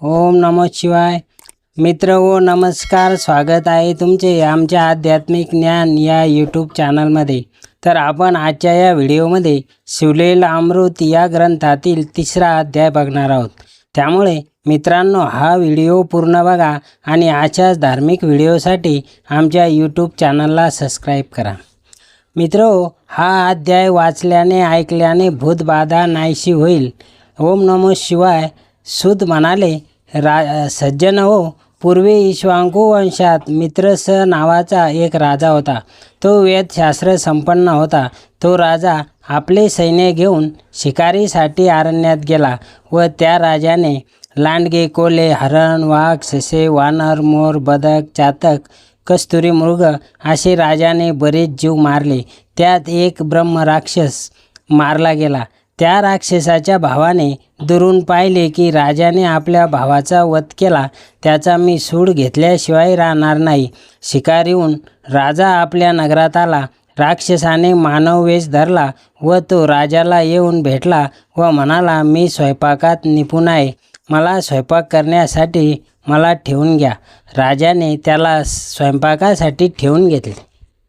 ओम नमो शिवाय. मित्र हो नमस्कार स्वागत आहे तुमचे आमच्या आध्यात्मिक ज्ञान या यूट्यूब चॅनलमध्ये तर आपण आजच्या या व्हिडिओमध्ये शिवलेल अमृत या ग्रंथातील तिसरा अध्याय बघणार आहोत. त्यामुळे मित्रांनो हा व्हिडिओ पूर्ण बघा आणि अशाच धार्मिक व्हिडिओसाठी आमच्या यूट्यूब चॅनलला सबस्क्राईब करा. मित्र हो, हा अध्याय वाचल्याने ऐकल्याने भूतबाधा नाहीशी होईल. ओम नमो शिवाय. सुद म्हणाले रा सज्जन हो पूर्वी इश्वांकू वंशात मित्रस नावाचा एक राजा होता. तो वेदशास्त्र संपन्न होता. तो राजा आपले सैन्य घेऊन शिकारीसाठी अरण्यात गेला व त्या राजाने लांडगे कोले हरण वाघ ससे वानर मोर बदक चातक कस्तुरी मृग असे राजाने बरेच जीव मारले. त्यात एक ब्रह्मराक्षस मारला गेला. त्या राक्षसाच्या भावाने दुरून पाहिले की राजाने आपल्या भावाचा वध केला. त्याचा मी सूड घेतल्याशिवाय राहणार नाही. शिकारीहून राजा आपल्या नगरात आला. राक्षसाने मानव वेश धरला व तो राजाला येऊन भेटला व म्हणाला मी स्वयंपाकात निपुण आहे. मला स्वयंपाक करण्यासाठी मला ठेवून घ्या. राजाने त्याला स्वयंपाकासाठी ठेवून घेतले.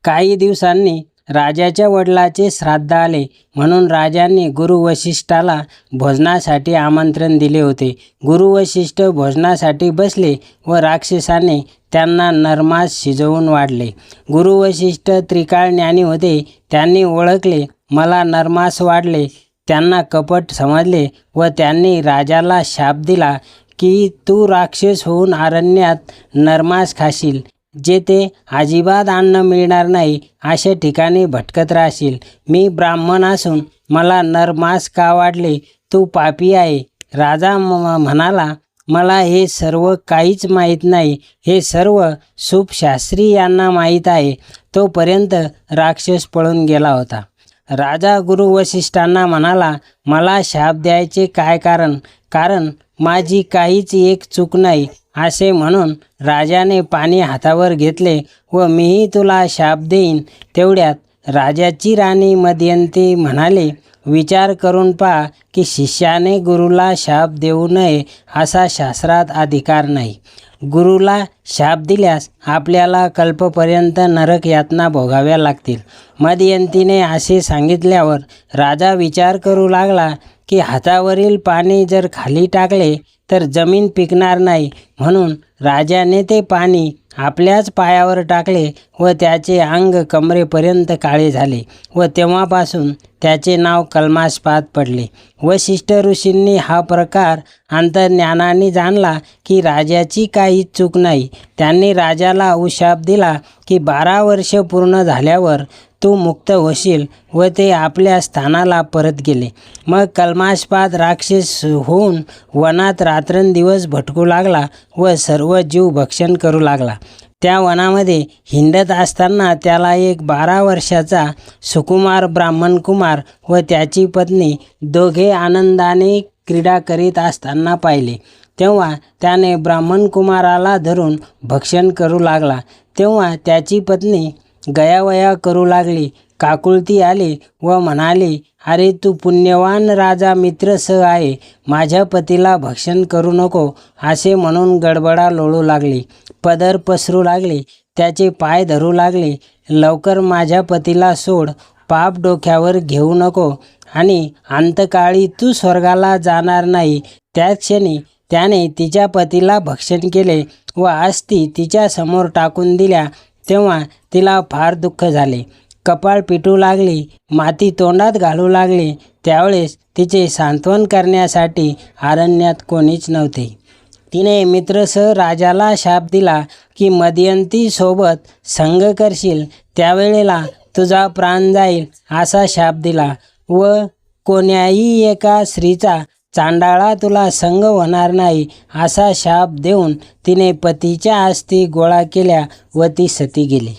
काही दिवसांनी राजाच्या वडिलाचे श्राद्ध आले. म्हणून राजांनी गुरु वशिष्ठाला भोजनासाठी आमंत्रण दिले होते. गुरु वशिष्ठ भोजनासाठी बसले व राक्षसाने त्यांना नरमास शिजवून वाढले. गुरु वशिष्ठ त्रिकाळ ज्ञानी होते. त्यांनी ओळखले मला नरमास वाढले. त्यांना कपट समजले व त्यांनी राजाला शाप दिला की तू राक्षस होऊन अरण्यात नरमास खाशील. जेथे अजिबात अन्न मिळणार नाही अशा ठिकाणी भटकत राहशील. मी ब्राह्मण असून मला नरमास का वाढले? तू पापी आहे. राजा म म्हणाला मला हे सर्व काहीच माहीत नाही. हे सर्व सुपशास्त्री यांना माहीत आहे. तोपर्यंत राक्षस पळून गेला होता. राजा गुरु वशिष्ठांना म्हणाला मला शाप द्यायचे काय कारण? कारण माझी काहीच एक चूक नाही. असे म्हणून राजाने पाणी हातावर घेतले व मीही तुला शाप देईन. तेवढ्यात राजाची राणी मध्यंती म्हणाले विचार करून पहा की शिष्याने गुरुला शाप देऊ नये असा शास्त्रात अधिकार नाही. गुरुला शाप दिल्यास आपल्याला कल्पपर्यंत नरक यातना भोगाव्या लागतील. मदयंतीने असे सांगितल्यावर राजा विचार करू लागला की हातावरील पाणी जर खाली टाकले तर जमीन पिकणार नाही म्हणून राजाने ते पाणी आपल्याच पायावर टाकले व त्याचे अंग कमरेपर्यंत काळे झाले व तेव्हापासून त्याचे नाव कलमास्पाद पडले. वशिष्ठ ऋषींनी हा प्रकार अंतर्ज्ञानाने जाणला की राजाची काही चूक नाही. त्यांनी राजाला उशाप दिला की बारा वर्ष पूर्ण झाल्यावर तू मुक्त होशील व ते आपल्या स्थानाला परत गेले. मग कलमाशपात राक्षस होऊन वनात रात्रंदिवस भटकू लागला व सर्व जीव भक्षण करू लागला. त्या वनामध्ये हिंडत असताना त्याला एक बारा वर्षाचा सुकुमार ब्राह्मण कुमार व त्याची पत्नी दोघे आनंदाने क्रीडा करीत असताना पाहिले. तेव्हा त्याने ब्राह्मण कुमाराला धरून भक्षण करू लागला. तेव्हा त्याची पत्नी गयावया करू लागली. काकुळती आली व म्हणाली अरे तू पुण्यवान राजा मित्रसह आहे माझ्या पतीला भक्षण करू नको असे म्हणून गडबडा लोळू लागली. पदर पसरू लागले त्याचे पाय धरू लागले. लवकर माझ्या पतीला सोड पाप डोक्यावर घेऊ नको आणि अंतकाळी तू स्वर्गाला जाणार नाही. त्याच क्षणी त्याने तिच्या पतीला भक्षण केले व आस्ती तिच्यासमोर टाकून दिल्या तेव्हा तिला फार दुःख झाले. कपाळ पिटू लागली माती तोंडात घालू लागली त्यावेळेस तिचे सांत्वन करण्यासाठी अरण्यात कोणीच नव्हते. तिने मित्रसह राजाला शाप दिला की मदयंतीसोबत संग करशील त्यावेळेला तुझा प्राण जाईल असा शाप दिला व कोण्याही एका स्त्रीचा चांडाळा तुला संग होणार नाही असा शाप देऊन तिने पतीच्या अस्थी गोळा केल्या व ती सती गेली.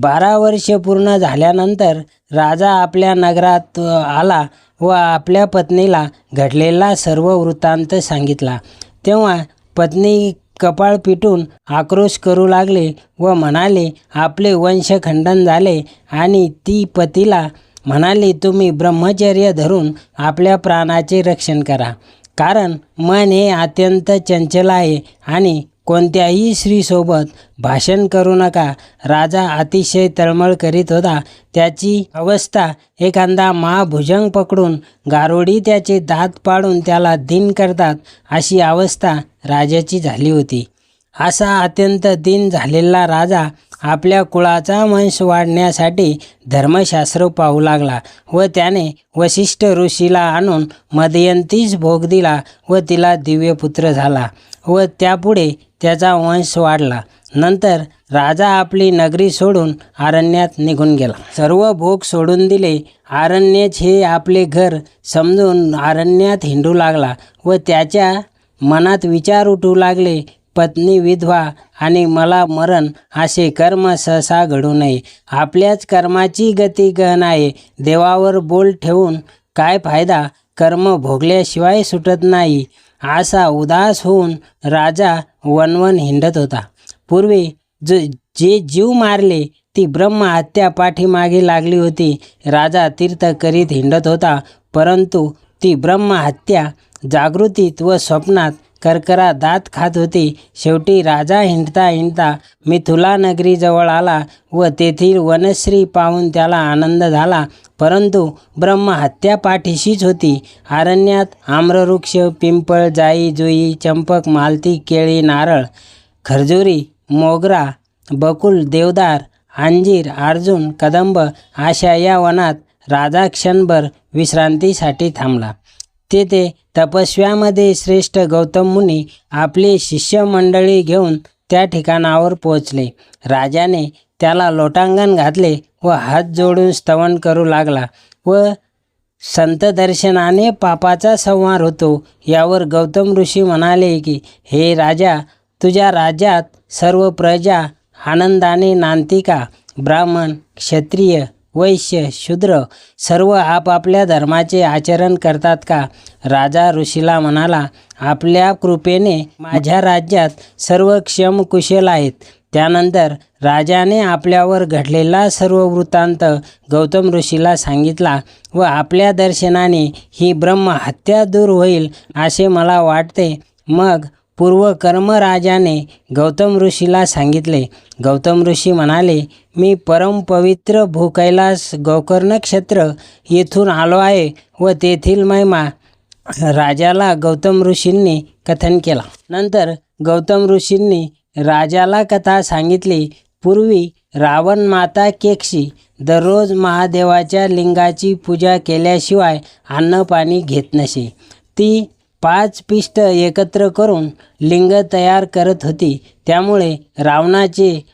बारा वर्ष पूर्ण झाल्यानंतर राजा आपल्या नगरात आला व आपल्या पत्नीला घडलेला सर्व वृत्तांत सांगितला. तेव्हा पत्नी कपाळ पिटून आक्रोश करू लागले व म्हणाले आपले वंश खंडन झाले आणि ती पतीला म्हणाली तुम्ही ब्रह्मचर्य धरून आपल्या प्राणाचे रक्षण करा. कारण मन हे अत्यंत चंचल आहे आणि कोणत्याही स्त्रीसोबत भाषण करू नका. राजा अतिशय तळमळ करीत होता. त्याची अवस्था एखादा महाभुजंग पकडून गारोडी त्याचे दात पाडून त्याला दिन करतात अशी अवस्था राजाची झाली होती. असा अत्यंत दिन झालेला राजा आपल्या कुळाचा वंश वाढण्यासाठी धर्मशास्त्र पाहू लागला व त्याने वशिष्ठ ऋषीला आणून मदयंतीस भोग दिला व तिला दिव्यपुत्र झाला. व त्यापुढे त्याचा वंश वाढला. नंतर राजा आपली नगरी सोडून आरण्यात निघून गेला. सर्व भोग सोडून दिले. आरण्यच हे आपले घर समजून आरण्यात हिंडू लागला व त्याच्या मनात विचार उठू लागले पत्नी विधवा आणि मला मरण असे कर्म सहसा घडू नये. आपल्याच कर्माची गती गहन आहे. देवावर बोल ठेवून काय फायदा? कर्म भोगल्याशिवाय सुटत नाही. असा उदास होऊन राजा वनवन हिंडत होता. पूर्वी ज जे जीव मारले ती ब्रह्महत्या पाठीमागे लागली होती. राजा तीर्थ करीत हिंडत होता परंतु ती ब्रह्महत्या जागृतीत व स्वप्नात करकरा दात खात होती. शेवटी राजा हिंडता हिंडता मिथुला नगरीजवळ आला व तेथील वनश्री पाहून त्याला आनंद झाला. परंतु ब्रह्म हत्या पाठीशीच होती. अरण्यात आम्रवृक्ष पिंपळ जाई जुई चंपक मालती केळी नारळ खरजुरी मोगरा बकुल देवदार अंजीर अर्जुन कदंब अशा या वनात राजा क्षणभर विश्रांतीसाठी थांबला. तेथे तपस्व्यामध्ये श्रेष्ठ गौतम मुनी आपली शिष्यमंडळी घेऊन त्या ठिकाणावर पोचले राजाने त्याला लोटांगण घातले व हात जोडून स्तवन करू लागला व संत दर्शनाने पापाचा संहार होतो. यावर गौतम ऋषी म्हणाले की हे राजा तुझ्या राज्यात सर्व प्रजा आनंदाने नांतिका ब्राह्मण क्षत्रिय वैश्य शूद्र सर्व आपापल्या धर्माचे आचरण करतात का? राजा ऋषीला म्हणाला आपल्या कृपेने माझ्या राज्यात सर्व क्षम कुशल आहेत. त्यानंतर राजाने आपल्यावर घडलेला सर्व वृत्तांत गौतम ऋषीला सांगितला व आपल्या दर्शनाने ही ब्रह्म हत्या दूर होईल असे मला वाटते. मग पूर्वकर्म राजाने गौतम ऋषीला सांगितले. गौतम ऋषी म्हणाले मी परमपवित्र भूकैलास गोकर्ण क्षेत्र येथून आलो आहे व तेथील महिमा राजाला गौतम ऋषींनी कथन केला. नंतर गौतम ऋषींनी राजाला कथा सांगितली. पूर्वी रावण माता केक्षी दररोज महादेवाच्या लिंगाची पूजा केल्याशिवाय अन्न पाणी घेत नसे. ती पाच पिष्ट एकत्र करून लिंग तयार करत होती. त्यामुळे रावणाचे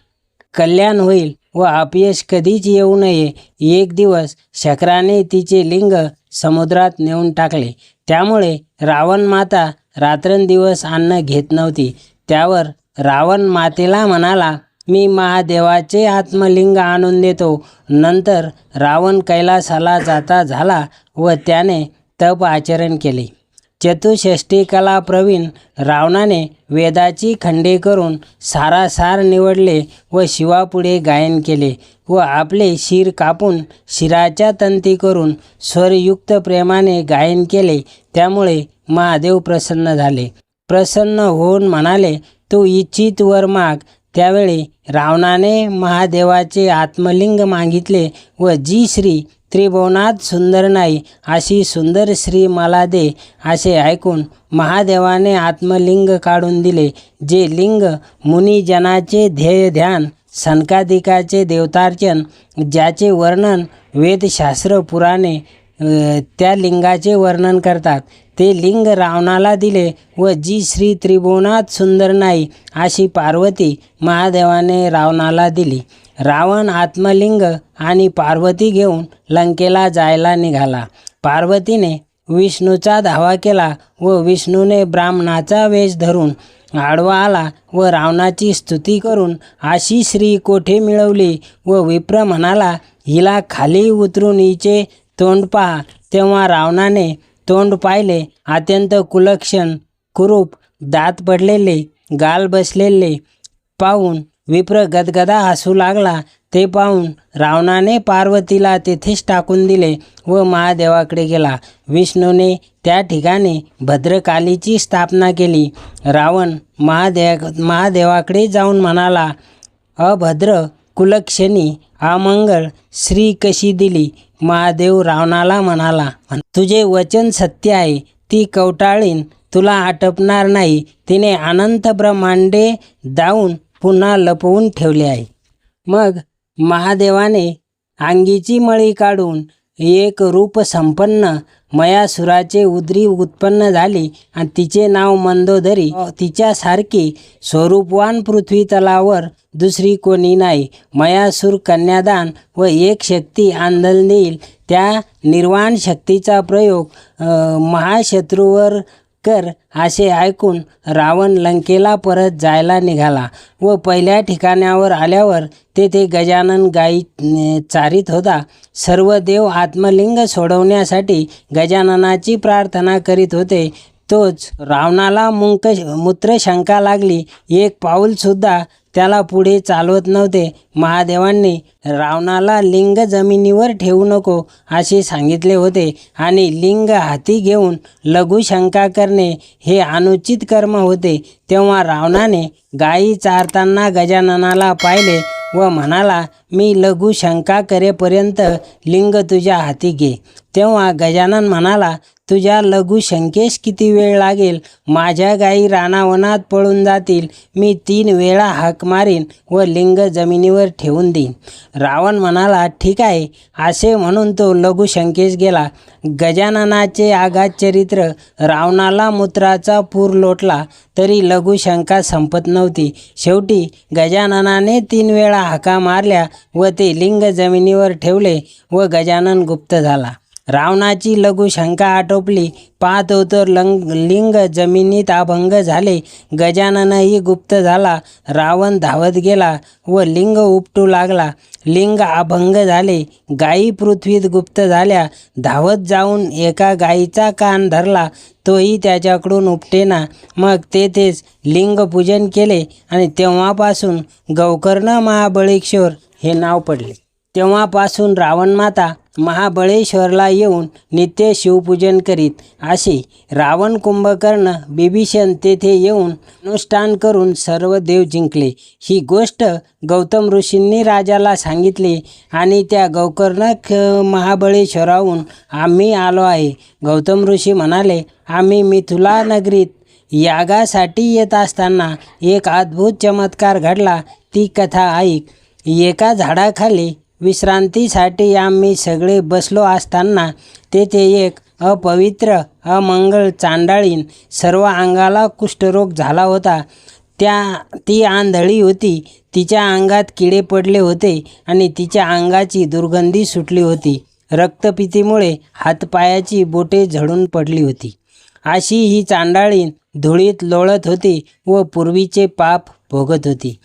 कल्याण होईल व अपयश कधीच येऊ नये. एक दिवस शक्राने तिचे लिंग समुद्रात नेऊन टाकले. त्यामुळे रावण माता रात्रंदिवस अन्न घेत नव्हती. त्यावर रावण मातेला म्हणाला मी महादेवाचे आत्मलिंग आणून देतो. नंतर रावण कैलासाला जाता झाला व त्याने तप आचरण केले. चतुष्षष्टी कला प्रवीण रावणाने वेदाची खंडे करून सारासार निवडले व शिवापुढे गायन केले व आपले शिर कापून शिराच्या तंती करून स्वरयुक्त प्रेमाने गायन केले. त्यामुळे महादेव प्रसन्न झाले. प्रसन्न होऊन म्हणाले तू इच्छित वर माग. त्यावेळी रावणाने महादेवाचे आत्मलिंग मागितले व जी श्री त्रिभुवनात सुंदर नाही अशी सुंदर श्री मला दे असे ऐकून महादेवाने आत्मलिंग काढून दिले जे लिंग मुनिजनाचे ध्येय ध्यान सनकादिकाचे देवतार्चन ज्याचे वर्णन वेदशास्त्र पुराणे त्या लिंगाचे वर्णन करतात. ते लिंग रावणाला दिले व जी श्री त्रिभुवनात सुंदर नाही अशी पार्वती महादेवाने रावणाला दिली. रावण आत्मलिंग आणि पार्वती घेऊन लंकेला जायला निघाला. पार्वतीने विष्णूचा धावा केला व विष्णूने ब्राह्मणाचा वेश धरून आडवा आला व रावणाची स्तुती करून अशी श्री कोठे मिळवली व विप्र म्हणाला हिला खाली उतरून हिचे तोंड पहा. तेव्हा रावणाने तोंड पाहिले. अत्यंत कुलक्षण कुरूप दात पडलेले गाल बसलेले. पाहून विप्र गदगदा हसू लागला. ते पाहून रावणाने पार्वतीला तेथेच टाकून दिले व महादेवाकडे गेला. विष्णूने त्या ठिकाणी भद्रकालीची स्थापना केली. रावण महादेव महादेवाकडे जाऊन म्हणाला अभद्र कुलक्षणी अमंगळ श्री कशी दिली? महादेव रावणाला म्हणाला तुझे वचन सत्य आहे ती कवटाळीन तुला आटपणार नाही तिने अनंत ब्रह्मांडे दावून पुन्हा लपवून ठेवले आहे. मग महादेवाने अंगीची मळी काढून एक रूप संपन्न मयासुराचे उदरी उत्पन्न झाली आणि तिचे नाव मंदोदरी. तिच्यासारखी स्वरूपवान पृथ्वी तलावर दुसरी कोणी नाही. मयासूर कन्यादान व एक शक्ती आंदोलन देईल त्या निर्वाण शक्तीचा प्रयोग महाशत्रूवर कर असे ऐकून रावण लंकेला परत जायला निघाला व पहिल्या ठिकाणावर आल्यावर तेथे गजानन गाई चारित होता. सर्व देव आत्मलिंग सोडवण्यासाठी गजाननाची प्रार्थना करीत होते. तोच रावणाला मुंक मूत्रशंका लागली. एक पाऊलसुद्धा त्याला पुढे चालवत नव्हते. महादेवांनी रावणाला लिंग जमिनीवर ठेवू नको असे सांगितले होते आणि लिंग हाती घेऊन लघुशंका करणे हे अनुचित कर्म होते. तेव्हा रावणाने गायी चारताना गजाननाला पाहिले व म्हणाला मी लघुशंका करेपर्यंत लिंग तुझ्या हाती घे. तेव्हा गजानन म्हणाला तुझ्या लघु शंकेस किती वेळ लागेल? माझ्या गायी रानावनात पळून जातील. मी तीन वेळा हाक मारीन व लिंग जमिनीवर ठेवून देईन. रावण म्हणाला ठीक आहे. असे म्हणून तो लघु शंकेस गेला. गजाननाचे आघात चरित्र रावणाला मूत्राचा पूर लोटला तरी लघुशंका संपत नव्हती. शेवटी गजाननाने तीन वेळा हाका मारल्या व ते लिंग जमिनीवर ठेवले व गजानन गुप्त झाला. रावणाची लघुशंका आटोपली. पाहतो तर लंग लिंग जमिनीत अभंग झाले. गजाननही गुप्त झाला. रावण धावत गेला व लिंग उपटू लागला. लिंग अभंग झाले. गायी पृथ्वीत गुप्त झाल्या. धावत जाऊन एका गायीचा कान धरला. तोही त्याच्याकडून उपटेना. मग तेथेच लिंगपूजन केले आणि तेव्हापासून गौकर्ण महाबळेश्वर हे नाव पडले. तेव्हापासून रावणमाता महाबळेश्वरला येऊन नित्य शिवपूजन करीत. असे रावण कुंभकर्ण बिभीषण तेथे येऊन अनुष्ठान करून सर्व देव जिंकले. ही गोष्ट गौतम ऋषींनी राजाला सांगितली आणि त्या गौकर्ण महाबळेश्वराहून आम्ही आलो आहे. गौतम ऋषी म्हणाले आम्ही मिथुला नगरीत यागासाठी येत असताना एक अद्भुत चमत्कार घडला. ती कथा ऐक. एका झाडाखाली विश्रांतीसाठी आम्ही सगळे बसलो असताना तेथे एक अपवित्र अमंगळ चांडाळीन सर्व अंगाला कुष्ठरोग झाला होता. त्या ती आंधळी होती. तिच्या अंगात किडे पडले होते आणि तिच्या अंगाची दुर्गंधी सुटली होती. रक्तपितीमुळे हातपायाची बोटे झडून पडली होती. अशी ही चांडाळीन धुळीत लोळत होती व पूर्वीचे पाप भोगत होती.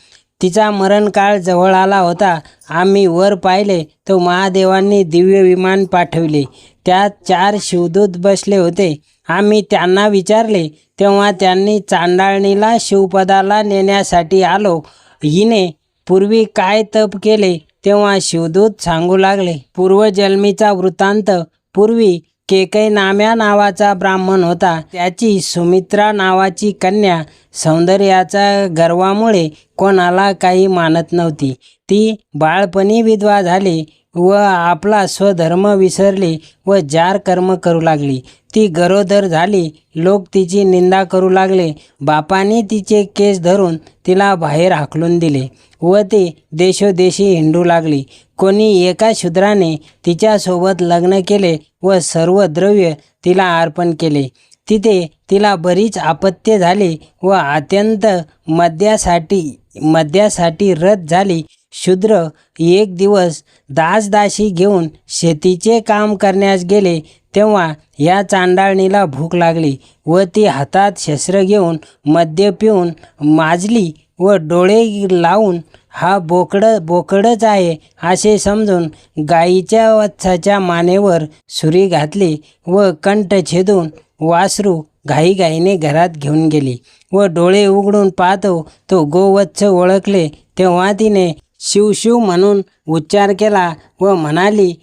तिचा मरणकाळ जवळ आला होता. आम्ही वर पाहिले तो महादेवांनी दिव्य विमान पाठविले. त्यात चार शिवदूत बसले होते. आम्ही त्यांना विचारले तेव्हा त्यांनी चांडाळणीला शिवपदाला नेण्यासाठी आलो. हिने पूर्वी काय तप केले? तेव्हा शिवदूत सांगू लागले पूर्वजन्मीचा वृत्तांत. पूर्वी केकै नाम्या नावाचा ब्राह्मण होता. त्याची सुमित्रा नावाची कन्या सौंदर्याच्या गर्वामुळे कोणाला काही मानत नव्हती. ती बाळपणी विधवा झाली व आपला स्वधर्म विसरली व जार कर्म करू लागली. ती गरोदर झाली लोक तिची निंदा करू लागले बापाने तिचे केस धरून तिला बाहेर हाकलून दिले व ती देशोदेशी हिंडू लागली. कोणी एका शूद्राने तिच्यासोबत लग्न केले व सर्व द्रव्य तिला अर्पण केले. तिथे तिला बरीच आपत्य झाली व अत्यंत मद्यासाठी मद्यासाठी रद्द झाली. शूद्र एक दिवस दासदासी घेऊन शेतीचे काम करण्यास गेले तेव्हा या चांडाळणीला भूक लागली व ती हातात शस्त्र घेऊन मद्य पिऊन माजली व डोळे लावून हा बोकड बोकडच आहे असे समजून गायीच्या वत्साच्या मानेवर सुरी घातली व कंठ छेदून वासरू घाईघाईने घरात घेऊन गेली व डोळे उघडून पाहतो तो गोवत्स ओळखले. तेव्हा तिने शिव शिव म्हणून उच्चार केला व म्हणाली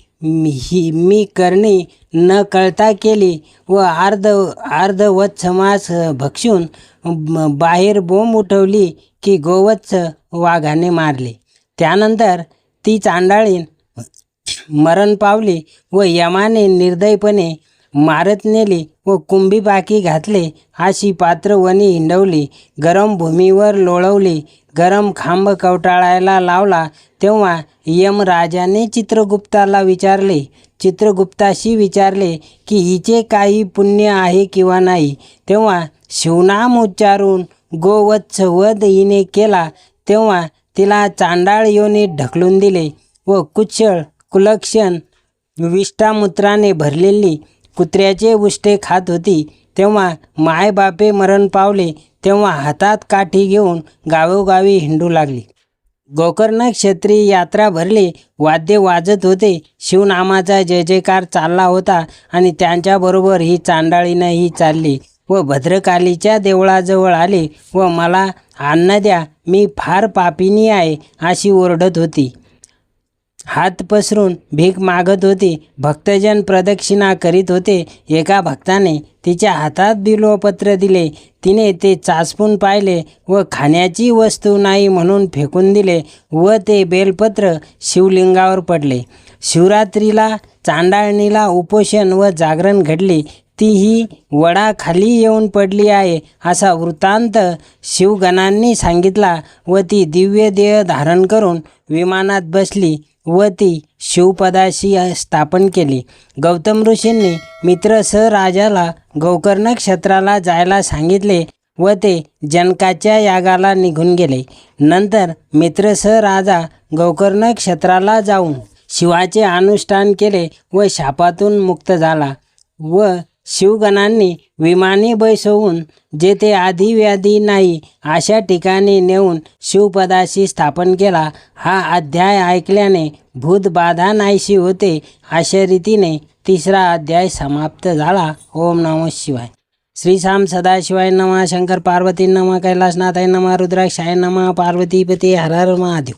ही मी करणी न कळता केली व अर्ध अर्धवत्स समास भक्षून बाहेर बोंब उठवली की गोवत्स वाघाने मारले. त्यानंतर ती चांडाळीन मरण पावली व यमाने निर्दयपणे मारत नेली व कुंभी बाकी घातले. अशी पात्र वनी हिंडवली गरम भूमीवर लोळवली गरम खांब कवटाळायला लावला तेव्हा यमराजाने चित्रगुप्ताला विचारले. चित्रगुप्ताशी विचारले की हिचे काही पुण्य आहे किंवा नाही? तेव्हा शिवनाम उच्चारून गोवत्स वध हिने केला तेव्हा तिला चांडाळ योनी ढकलून दिले व कुशळ कुलक्षण विष्टामूत्राने भरलेली कुत्र्याचे उष्टे खात होती. तेव्हा मायबापे मरण पावले तेव्हा हातात काठी घेऊन गावोगावी हिंडू लागली. गोकर्ण क्षेत्री यात्रा भरली वाद्य वाजत होते शिवनामाचा जय जयकार चालला होता आणि त्यांच्याबरोबर ही चांडाळीनंही चालली. व भद्रकालीच्या देवळाजवळ आले व मला अन्न द्या मी फार पापिनी आहे अशी ओरडत होती. हात पसरून भीक मागत होती. भक्तजन प्रदक्षिणा करीत होते. एका भक्ताने तिच्या हातात बिलोपत्र दिले. तिने ते चाचपून पाहिले व खाण्याची वस्तू नाही म्हणून फेकून दिले व ते बेलपत्र शिवलिंगावर पडले. शिवरात्रीला चांडाळणीला उपोषण व जागरण घडले. तीही वडाखाली येऊन पडली आहे असा वृत्तांत शिवगणांनी सांगितला व ती दिव्य देह धारण करून विमानात बसली व ती शिवपदाशी स्थापन केली. गौतम ऋषींनी मित्रसह राजाला गोकर्ण क्षेत्राला जायला सांगितले व ते जनकाच्या यागाला निघून गेले. नंतर मित्रसह राजा गोकर्ण क्षेत्राला जाऊन शिवाचे अनुष्ठान केले व शापातून मुक्त झाला व शिवगणांनी विमानी बैसवून जेथे आधिव्याधी नाही अशा ठिकाणी नेऊन शिवपदाशी स्थापन केला. हा अध्याय ऐकल्याने भूतबाधा नाहीशी होते अशा रीतीने तिसरा अध्याय समाप्त झाला. ओम नमो शिवाय. श्रीराम सदाशिवाय नमः शंकर पार्वती नमः कैलासनाथाय नमः रुद्राक्षाय नमः पार्वतीपती हर हर महादेव.